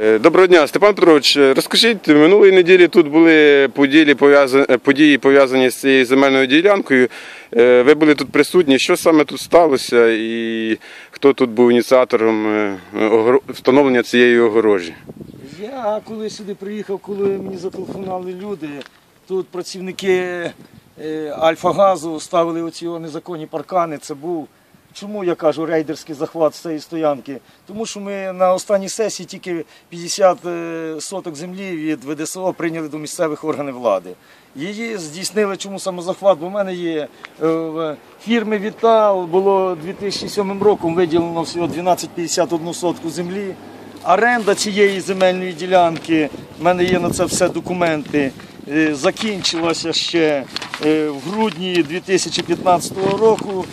Е, Доброго дня, Степан Петрович. е, Розкажіть, минулої неділі тут були пов'язані, події пов'язані з цією земельною ділянкою. Е, Ви були тут присутні. Що саме тут сталося і хто тут був ініціатором е, встановлення цієї огорожі? Я коли сюди приїхав, коли мені зателефонували люди, тут працівники е, Альфа-Газу ставили оці незаконні паркани. Це був, чому я кажу, рейдерський захват з цієї стоянки? Тому що ми на останній сесії тільки 50 е, соток землі від ВДСО прийняли до місцевих органів влади. Її здійснили чому самозахват, бо в мене є е, в фірми Вітал було 2007 роком виділено всього 12,51 сотку землі. Оренда цієї земельної ділянки, в мене є на це все документи, е, закінчилася ще в грудні 2015 року.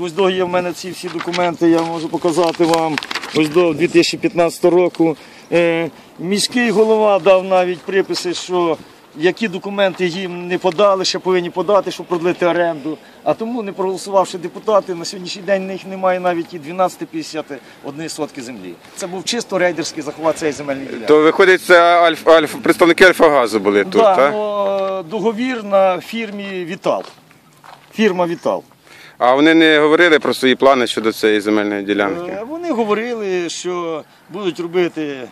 Ось до є в мене ці всі документи, я можу показати вам. Ось до 2015 року. Е, Міський голова дав навіть приписи, що які документи їм не подали, ще повинні подати, щоб продлити оренду. А тому, не проголосувавши депутати, на сьогоднішній день в них немає навіть і 12,51 сотки землі. Це був чисто рейдерський захват цієї земельної ділянки. То виходить, це альф, альф, представники Альфа-газу були тут, да, так? ну, договір на фірмі Вітал. Фірма Вітал. А вони не говорили про свої плани щодо цієї земельної ділянки. Е, Вони говорили, що будуть робити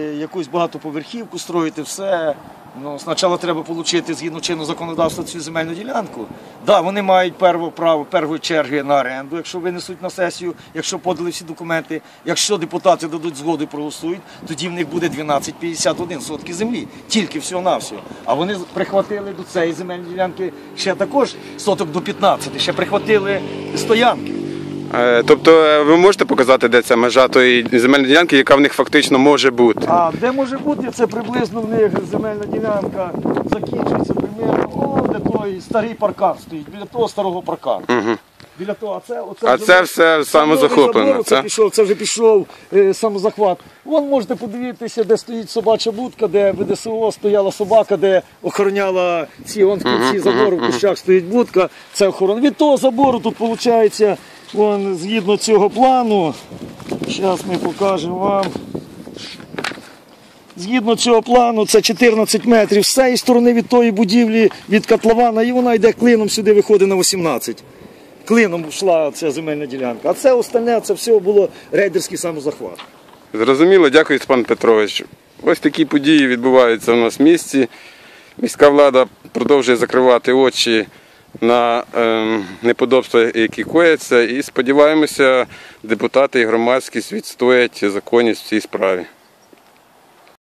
якусь багатоповерхівку, строїти все. Ну, спочатку треба отримати згідно чинного законодавства цю земельну ділянку. Да, вони мають перво право першої черги на оренду, якщо винесуть на сесію, якщо подали всі документи. Якщо депутати дадуть згоду і проголосують, тоді в них буде 12,51 сотки землі. Тільки всього на всього. А вони прихватили до цієї земельної ділянки ще також соток до 15, ще прихватили стоянки. Е, Тобто е, ви можете показати, де ця межа тої земельної ділянки, яка в них фактично може бути? А де може бути, це приблизно в них земельна ділянка закінчується примерно, о, де той старий паркан стоїть, біля того старого паркану. Угу. Біля того, а це, оце А вже це все самозахоплено, забору, Це це? пішов, це вже пішов е, самозахват. Вон можете подивитися, де стоїть собача будка, де в ДСО стояла собака, де охороняла ці вон в кінці забору, в кущах стоїть будка. Це охорона. Від того забору тут виходить, вон, згідно цього плану. Зараз ми покажемо вам. Згідно цього плану, це 14 метрів з цієї сторони від тої будівлі, від котлована, і вона йде клином сюди, виходить на 18. Клином йшла ця земельна ділянка. А це остальне, це все було рейдерський самозахват. Зрозуміло, дякую, Степан Петрович. Ось такі події відбуваються у нас в місті. Міська влада продовжує закривати очі на ем, неподобства, які кояться, і сподіваємося, депутати і громадськість відстоять законність в цій справі.